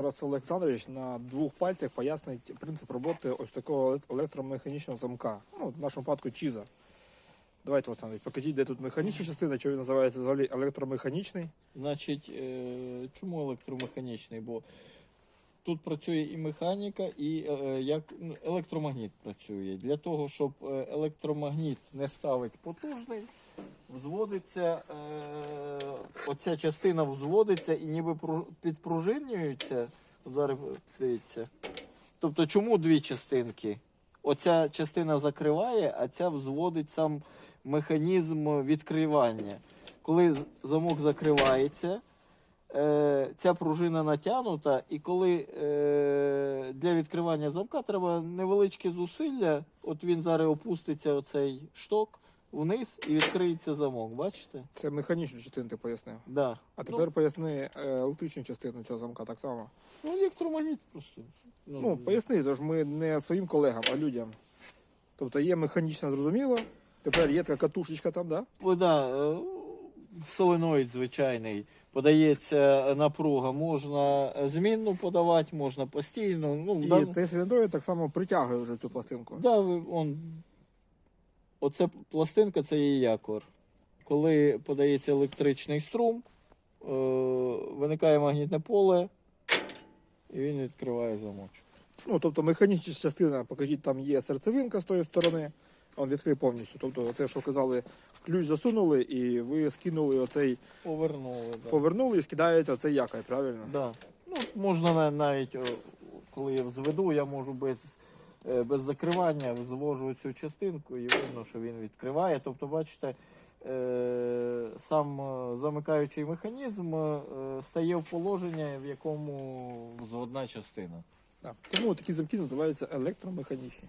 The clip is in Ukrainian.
Тарас Олександрович на двох пальцях пояснить принцип роботи ось такого електромеханічного замка. Ну, в нашому випадку чіза. Давайте, Олександрович, покажіть, де тут механічна частина, що він називається взагалі електромеханічний. Значить, е, чому електромеханічний? Бо тут працює і механіка, і е, як ну, електромагніт працює. Для того, щоб е, електромагніт не ставить потужний, взводиться, е, оця частина взводиться і ніби підпружинюється. От зараз дивіться. Тобто, чому дві частинки? Оця частина закриває, а ця взводить сам механізм відкривання. Коли замок закривається, е, ця пружина натягнута, і коли е, для відкривання замка треба невеличке зусилля, от він зараз опуститься оцей шток вниз і відкриється замок. Бачите? Це механічну частину ти пояснив. Да. А тепер поясни е, електричну частину цього замка так само. Ну, електромагніт просто. Ну, поясни, тож ми не своїм колегам, а людям. Тобто є механічна, зрозуміло. Тепер є така катушечка там, да? О, да, е, соленоїд звичайний. Подається напруга, можна змінну подавати, можна постійно. Ну, І дан- цей циліндроїд так само притягує вже цю пластинку. Да, он, оце пластинка це є якор. Коли подається електричний струм, е, виникає магнітне поле, і він відкриває замочок. Ну, тобто механічна частина, покажіть, там є серцевинка з тої сторони, а він відкриє повністю. Тобто, це, що казали, ключ засунули, і ви скинули оцей, Повернули. Да. повернули і скидається оцей якорь, правильно? Да. Ну, можна на- навіть, о, коли я зведу, я можу без, е, без закривання звожу цю частинку і видно, що він відкриває. Тобто, бачите, е, сам е, замикаючий механізм е, стає в положення, в якому взводна частина. Так. Тому такі замки називаються електромеханічні.